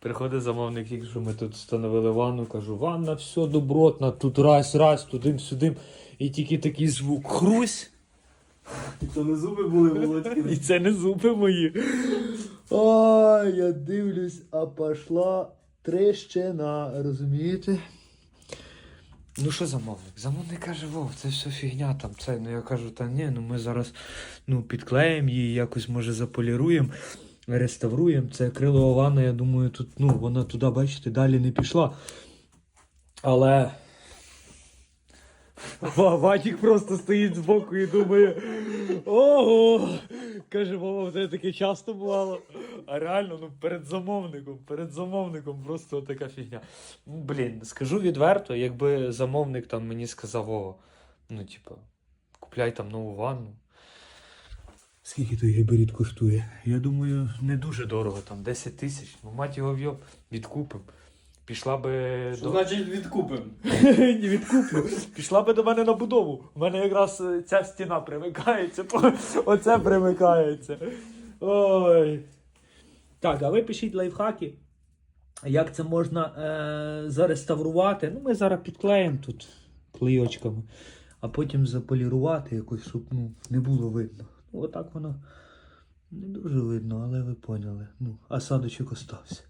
Приходить замовник, що ми тут встановили ванну, кажу, ванна все добротна, тут раз, раз, тудим-сюдим. І тільки такий звук хрусь. І Це не зуби були володьки. І це не зуби мої. Ой, я дивлюсь, а пішла трещина, розумієте? Ну що замовник? Замовник каже, Вов, це все фігня там. Це, ну я кажу, та ні, ну ми зараз ну, підклеїмо її, якось може заполіруємо, реставруємо. Це крилова ванна, я думаю, тут, ну, вона туди, бачите, далі не пішла. Але. Ва- Вадік просто стоїть збоку і думає. Ого! Каже, мама, тебе таке часто бувало. А реально, ну перед замовником, перед замовником просто така фігня. Ну, Блін, скажу відверто, якби замовник там мені сказав, о, ну, типа, купляй там нову ванну. Скільки той гібрид коштує? Я думаю, не дуже дорого, там 10 тисяч. Ну, мать його вйоб, відкупим. Пішла би Що значить відкупим? не відкуплю. Пішла би до мене на будову. У мене якраз е, ця стіна примикається, то оце примикається. Ой. Так, а ви пишіть лайфхаки. Як це можна е- зареставрувати? Ну, ми зараз підклеїмо тут клейочками, а потім заполірувати якось, щоб ну, не було видно. Отак воно не дуже видно, але ви поняли. Ну, осадочок остався.